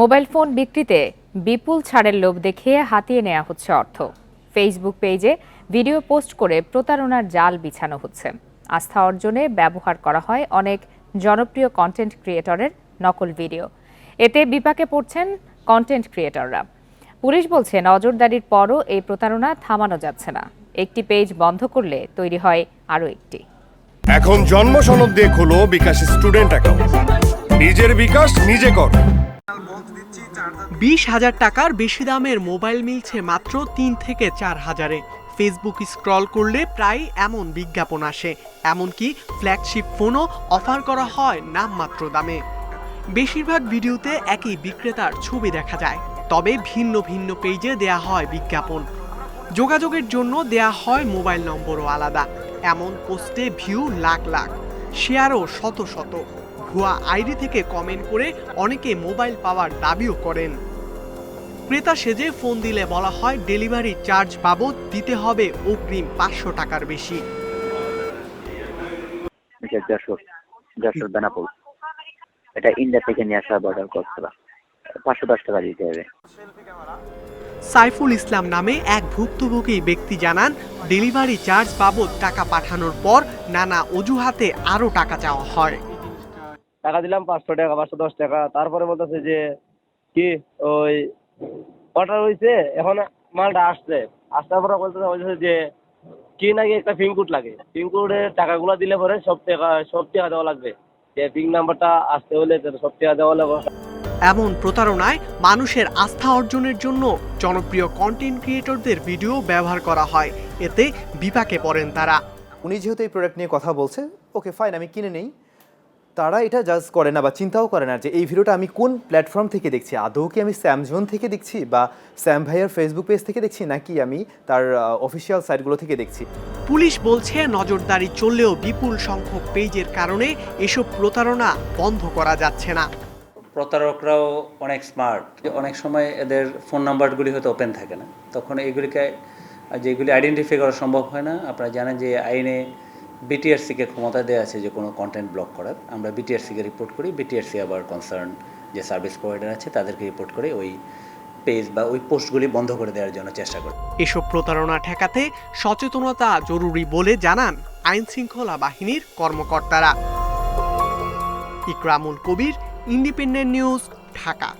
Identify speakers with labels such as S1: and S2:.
S1: Mobile phone বিক্রিতে বিপুল ছাড়ের লোভ দেখিয়ে হাতিয়ে নেওয়া হচ্ছে অর্থ। ফেসবুক পেজে ভিডিও পোস্ট করে প্রতারণার জাল বিছানো হচ্ছে। আস্থা অর্জনে ব্যবহার করা হয় অনেক জনপ্রিয় কন্টেন্ট ক্রিয়েটরের নকল ভিডিও। এতে বিপাকে পড়ছেন কন্টেন্ট ক্রিয়েটররা পুলিশ বলছে, নজরদারির পরও এই প্রতারণা থামানো যাচ্ছে না। একটি পেজ বন্ধ করলে তৈরি হয় আরও একটি।
S2: এখন জন্ম সনদ দিয়ে খোলো বিকাশ স্টুডেন্ট অ্যাকাউন্ট নিজের বিকাশ নিজে কর।
S3: বিশ হাজার টাকার বেশি দামের মোবাইল মিলছে মাত্র তিন থেকে চার হাজারে। ফেসবুক স্ক্রল করলে প্রায় এমন বিজ্ঞাপন আসে। এমনকি ফ্ল্যাগশিপ ফোনও অফার করা হয় নামমাত্র দামে। বেশিরভাগ ভিডিওতে একই বিক্রেতার ছবি দেখা যায়। তবে ভিন্ন ভিন্ন পেজে দেয়া হয় বিজ্ঞাপন। যোগাযোগের জন্য দেয়া হয় মোবাইল নম্বরও আলাদা। এমন পোস্টে ভিউ লাখ লাখ। শেয়ারও শত শত। ভুয়া আইডি থেকে কমেন্ট করে অনেকে মোবাইল পাওয়ার দাবিও করেন। ক্রেতা সেজে ফোন দিলে বলা হয় ডেলিভারি চার্জ বাবদ দিতে হবে অগ্রিম পাঁচশো টাকার বেশি।
S4: এটা যশোর যশোর এটা ইন্ডিয়া থেকে নিয়ে আসা অর্ডার করছিল পাঁচশো দশ টাকা দিতে হবে।
S3: সাইফুল ইসলাম নামে এক ভুক্তভোগী ব্যক্তি জানান ডেলিভারি চার্জ বাবদ টাকা পাঠানোর পর নানা অজুহাতে আরও টাকা চাওয়া হয়।
S5: টাকা দিলাম পাঁচশো টাকা পাঁচশো দশ টাকা। তারপরে বলতেছে যে কি ওই অর্ডার হয়েছে এখন মালটা আসছে। আসার পরে বলতেছে বলতেছে যে কি নাকি একটা পিনকোড লাগে। পিনকোডের টাকাগুলো দিলে পরে সব টাকা সব টাকা দেওয়া লাগবে। যে পিন নাম্বারটা আসতে হলে সব টাকা দেওয়া লাগবে।
S3: এমন প্রতারণায় মানুষের আস্থা অর্জনের জন্য জনপ্রিয় কন্টেন্ট ক্রিয়েটরদের ভিডিও ব্যবহার করা হয়। এতে বিপাকে পড়েন তারা।
S6: উনি যেহেতু এই প্রোডাক্ট নিয়ে কথা বলছে ওকে ফাইন আমি কিনে নেই। তারা এটা জাজ করে না বা চিন্তাও করে না যে এই ভিডিওটা আমি কোন প্ল্যাটফর্ম থেকে দেখছি? আদৌ কি আমি স্যামজন থেকে দেখছি বা স্যাম ভাইয়ার ফেসবুক পেজ থেকে দেখছি নাকি আমি তার অফিসিয়াল সাইটগুলো থেকে দেখছি?
S3: পুলিশ বলছে নজরদারি চললেও বিপুল সংখ্যক পেজের কারণে এসব প্রতারণা বন্ধ করা যাচ্ছে না।
S7: প্রতারকরাও অনেক স্মার্ট অনেক সময় এদের ফোন নাম্বারগুলি হয়তো ওপেন থাকে না। তখন এগুলিকে যেগুলি আইডেন্টিফাই করা সম্ভব হয় না আপনারা জানেন যে আইনে বিটিআরসিকে ক্ষমতা দেওয়া আছে যে কোনো কন্টেন্ট ব্লক করার। আমরা বিটিআরসিকে রিপোর্ট করি বিটিআরসি আবার কনসার্ন যে সার্ভিস প্রোভাইডার আছে তাদেরকে রিপোর্ট করে ওই পেজ বা ওই পোস্টগুলি বন্ধ করে দেওয়ার জন্য চেষ্টা করে।
S3: এসব প্রতারণা ঠেকাতে সচেতনতা জরুরি বলে জানান আইন শৃঙ্খলা বাহিনীর কর্মকর্তারা। Ikramul Kabir independent news Dhaka.